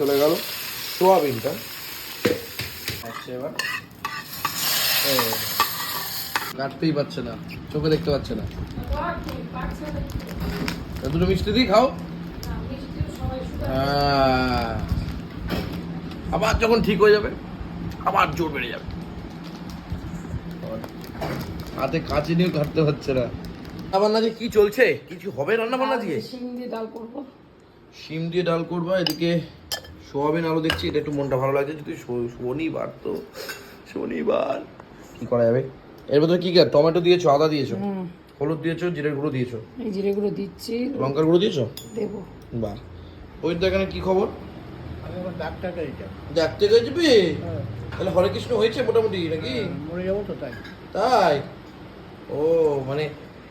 চলে গেল। সোয়াবিনটা। আচ্ছা এবার। কাটতেই পারছে না চোখে দেখতে পাচ্ছে না। দুটো মিষ্টি দিয়ে খাও। হ্যাঁ। আবার যখন ঠিক হয়ে যাবে আবার জোর বেড়ে যাবে। হাতে কাঁচি নিয়েও কাটতে পারছে না। রান্না বান্না যে কি চলছে? কিছু হবে রান্না বান্না দিয়ে শিম দিয়ে ডাল করব। শিম দিয়ে ডাল করব এদিকে সোয়াবিন আলু দেখছি এটা একটু মনটা ভালো লাগছে যদি শ- শনিবার তো শনিবার। কি করা যাবে? এর মধ্যে কি কি? টমেটো দিয়েছ আদা দিয়েছ? হলুদ দিয়েছ জিরের গুঁড়ো দিয়েছ? এই জিরে গুঁড়ো দিচ্ছি। লঙ্কার গুঁড়ো দিয়েছ? দেবো। বাহ। ওই তো এখানে কি খবর? আমি এখন ডাক্তার যাবি তাহলে হরে কৃষ্ণ হয়েছে মোটামুটি নাকি? মরে যাব তো তাই। তাই? ও মানে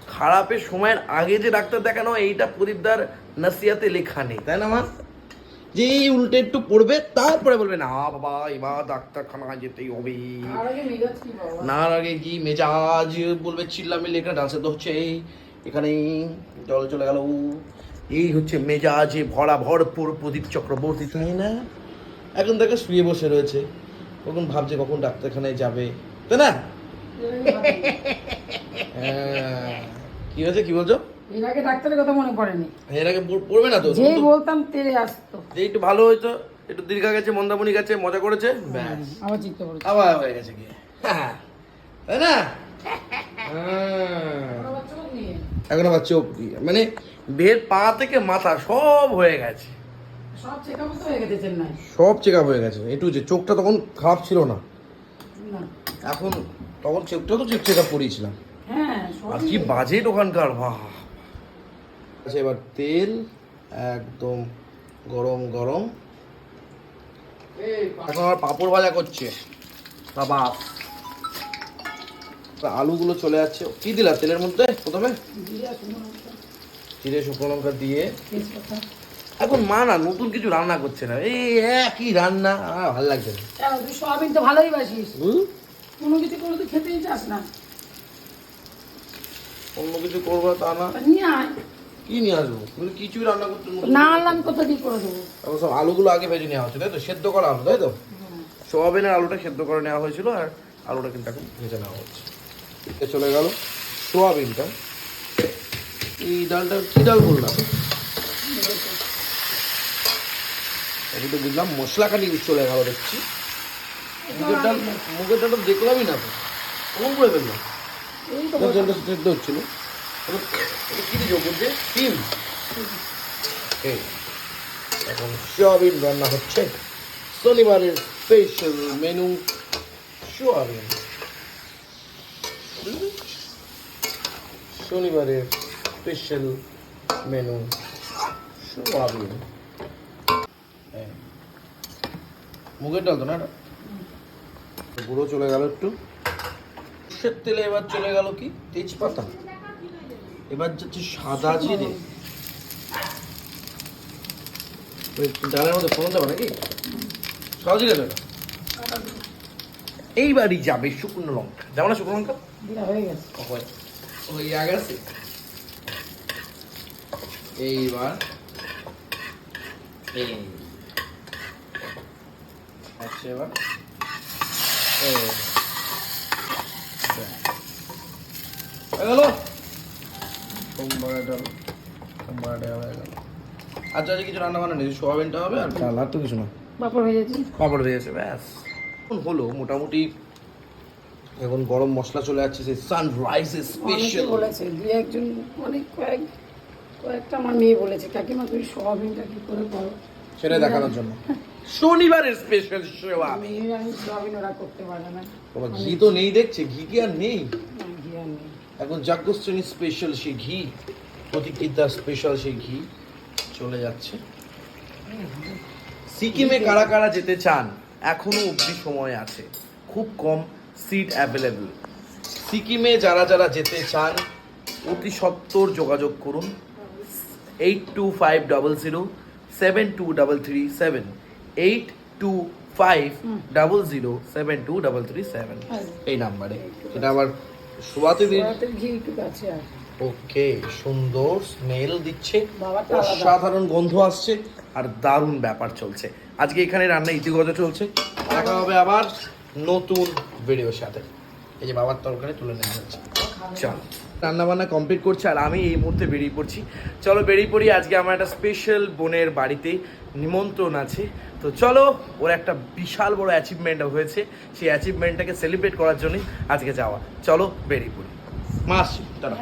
খারাপের সময়ের আগে যে ডাক্তার দেখানো এইটা প্রদীপদার নাসিয়াতে লেখা নেই। তাই না মা? যে এই উল্টে একটু পড়বে তারপরে বলবে না বাবা এবার ডাক্তারখানায় যেতেই হবে। আর আগে কি না আগে কি মেজাজ? বলবে চিল্লামিল্লি এখানে ডান্সে তো হচ্ছে এখানে জল চলে গেল। এই হচ্ছে মেজাজে ভরা ভরপুর প্রদীপ চক্রবর্তী। তাই না? এখন দেখো শুয়ে বসে রয়েছে। কখন ভাবছে কখন ডাক্তারখানায় যাবে। তাই না। কি হয়েছে কি বলছো? এর আগে ডাক্তারের কথা মনে পড়েনি। এর আগে পড়বে না তো? যেই বলতাম তেলে আসতো। যে একটু ভালো হয়তো একটু দীর্ঘা গেছে মন্দামণি গেছে মজা করেছে ব্যাস। আবার হয়ে গেছে গিয়ে। হ্যাঁ। তাই না। এখন আবার চোখ দিয়ে মানে বের পা থেকে মাথা সব হয়ে গেছে। সব চেক আপ হয়ে গেছে চেন্নাই। সব চেক আপ হয়ে গেছে। একটু যে চোখটা তখন খারাপ ছিল না। এখন তখন চোখটা তো চেক চেক আপ করিয়েছিলাম। হ্যাঁ আর কি বাজেট ওখানকার বাহ। আচ্ছা এবার তেল একদম গরম গরম। এখন আমার পাঁপড় ভাজা করছে। বাবা। আলুগুলো চলে যাচ্ছে। কি দিলা তেলের মধ্যে প্রথমে? জিরা শুকনো লঙ্কা, দিয়ে। এখন মা না নতুন কিছু রান্না করছে না। এই কি রান্না। আমার ভালো লাগছে না। তুই সোয়াবিন তো ভালোই বাসিস। কোনো কিছু করে তুই খেতেই চাস না। অন্য কিছু করব তা না। নিয়ে আয়। কি নিয়ে আসব? তুমি কিছুই রান্না করতে না আনলাম কোথা দিয়ে করে দেবো? তারপর সব আলুগুলো আগে ভেজে নেওয়া হচ্ছে তাই তো? সেদ্ধ করা আলু তাই তো? সোয়াবিনের আলুটা সেদ্ধ করে নেওয়া হয়েছিল আর আলুটা কিন্তু এখন ভেজে নেওয়া হচ্ছে। চলে গেল সোয়াবিনটা। এই ডালটা কি ডাল বললাম? আমি তো বুঝলাম মশলাখানি চলে গেল দেখছি। মুগের ডাল মুগের ডালটা দেখলামই না। তো কখন করে ফেললাম? সেদ্ধ হচ্ছিল। এখন সোয়াবিন রান্না হচ্ছে শনিবারের স্পেশাল মেনু সোয়াবিন শনিবারের স্পেশাল মেনু সোয়াবিন। মুগের ডাল তো না গুঁড়ো চলে গেল একটু সর্ষের তেলে এবার চলে গেল কি তেজপাতা এবার যাচ্ছে সাদা জিরে। ওই ডালের মধ্যে ফোড়ন দেবে নাকি? সাদা জিরে দেবে এইবারই যাবে শুকনো লঙ্কা। যাবে না শুকনো লঙ্কা? হয়ে গেছে। হয়ে গেছে এইবার এই আচ্ছা এবার। এই হয়ে গেল? সোমবার ডাল সোমবার ডাল হয়ে গেল। আচ্ছা আজকে কিছু রান্না বান্না নেই সোয়াবিনটা হবে আর ডাল আর তো কিছু না। বাপর ভেজেছি পাপড় ভেজেছে ব্যাস। এখন হলো মোটামুটি এখন গরম মশলা চলে যাচ্ছে সেই সানরাইজ অনেকে স্পেশাল বলেছে দুই একজন অনেক কয়েক কয়েকটা আমার মেয়ে বলেছে কাকিমা তুমি সোয়াবিনটা কি করে করো? সেটা দেখানোর জন্য। শনিবারের স্পেশাল সেবা আমি। আমি সোয়াবিন ওরা করতে পারে না। বাবা ঘি তো নেই দেখছে ঘি কি আর নেই। এখন জাগ্রশ্রেণী স্পেশাল সেই ঘি প্রতীকিতা স্পেশাল সেই ঘি চলে যাচ্ছে। সিকিমে কারা কারা যেতে চান এখনও অবধি সময় আছে। খুব কম সিট অ্যাভেলেবল সিকিমে যারা যারা যেতে চান অতি সত্বর যোগাযোগ করুন। Eight two five double zero seven two double three seven eight two five double zero seven two double three seven এই নাম্বারে। এটা আবার ঘি একটু কাছে ওকে সুন্দর স্মেল দিচ্ছে। অসাধারণ গন্ধ আসছে আর দারুণ ব্যাপার চলছে। আজকে এখানে রান্না ইতিগত চলছে। দেখা হবে আবার নতুন ভিডিওর সাথে। এই যে বাবার তরকারি তুলে নেওয়া হচ্ছে। চলো। রান্না বান্না কমপ্লিট করছি আর আমি এই মুহূর্তে বেরিয়ে পড়ছি। চলো বেরিয়ে পড়ি, আজকে আমার একটা স্পেশাল বোনের বাড়িতে নিমন্ত্রণ আছে। তো চলো, ওর একটা বিশাল বড় অ্যাচিভমেন্ট হয়েছে, সেই অ্যাচিভমেন্টটাকে সেলিব্রেট করার জন্যই আজকে যাওয়া। চলো বেরিয়ে পড়ি। মাস তারা